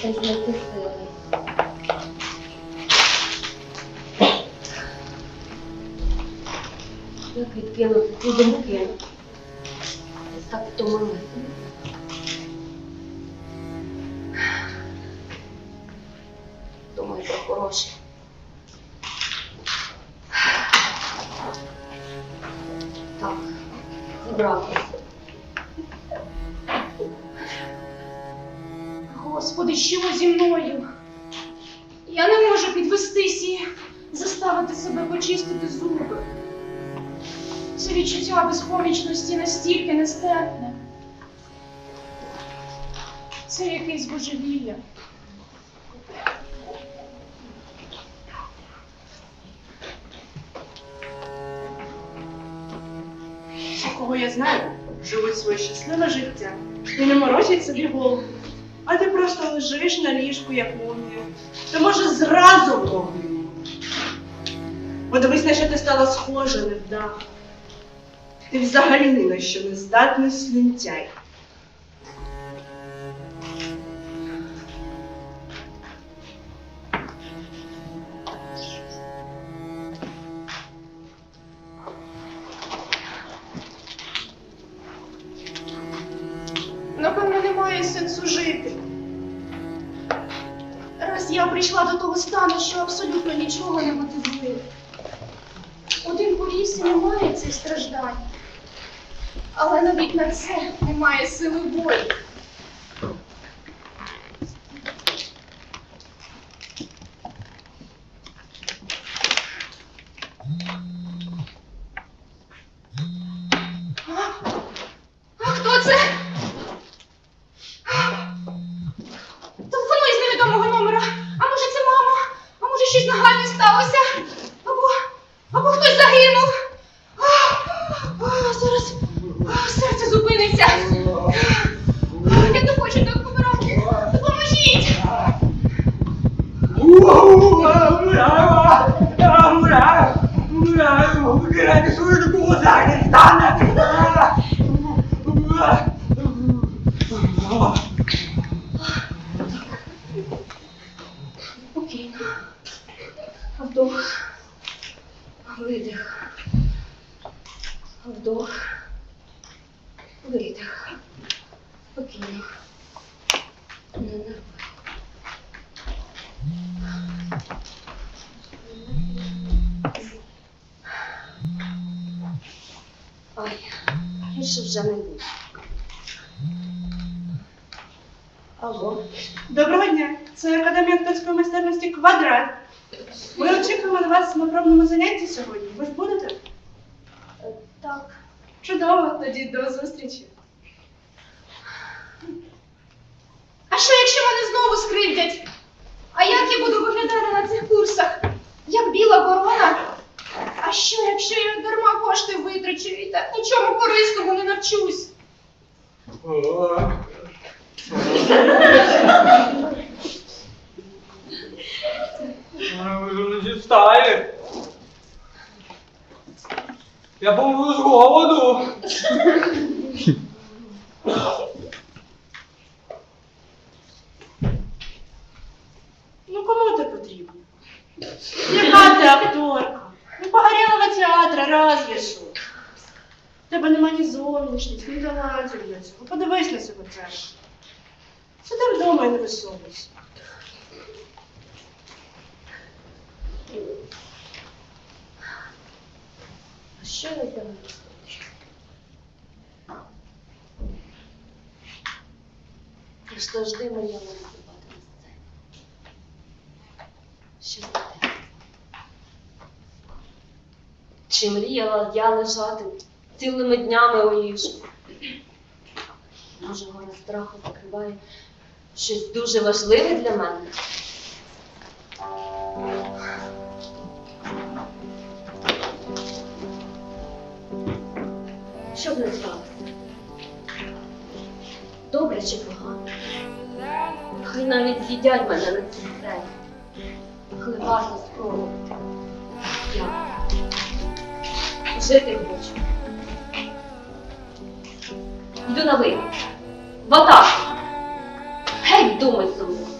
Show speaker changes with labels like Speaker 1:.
Speaker 1: Аби знайти сили. Як відкинути ці думки? Я так втомилася. Думаю про хороше. Так, зібрався.
Speaker 2: Господи, що зі мною? Я не можу підвестись і заставити себе почистити зуби. Це відчуття безпомічності настільки нестерпне. Це якесь божевілля.
Speaker 3: Кого я знаю, живуть своє щасливе життя і не морочать собі голову. А ти просто лежиш на ліжку, як мумія. Ти може зразу могилу. Подивись, на що ти стала схожа, невдаха. Ти взагалі ні на що не здатний слюнтяй.
Speaker 2: Немає сенсу жити. Раз я прийшла до того стану, що абсолютно нічого не мотивує. Один полісі немає цих страждань. Але навіть на це немає сили волі. А? А хто це? Телефонуй з невідомого номера. А може це мама? Може сталося? Або, або хтось загинув. А, а, зараз а, серце зупиниться. Я не хочу так помирати. Допоможіть! Спокійно. Вдох. Видих. Вдох. Видих. Спокійно. Не нервуй. Ой, більше вже не буде. Алло.
Speaker 3: Доброго дня! Це Академія акторської майстерності квадрат. Ми очікуємо на вас на пробному занятті сьогодні. Ви ж будете?
Speaker 2: Так.
Speaker 3: Чудово, тоді до зустрічі.
Speaker 2: А що, якщо мене знову скривдять? А як я буду виглядати на цих курсах? Як біла ворона? А що, якщо я дарма кошти витрачу і так нічому корисному не навчусь?
Speaker 4: Ви вже не зістали. Я помру з голоду.
Speaker 3: Ну кому ти потрібна? Яка ти акторка? Ну погорілого театра, разве що. В Тебе нема ні зовнішність, ні талантів для цього. Подивись на себе треба. Сиди вдома і не висовуйся.
Speaker 1: Що я делаю? І ж завжди мріяла виступати на сцені. Що за? Чи мріяла я лежати цілими днями у ліжку? Може, гора страху закриває щось дуже важливе для мене? Що б не сталося? Добре чи погано? Хай навіть з'їдять мене на цій сцені. Але варто спробувати. Я жити хочу. Йду на вихід. В атаку. Геть думай собі.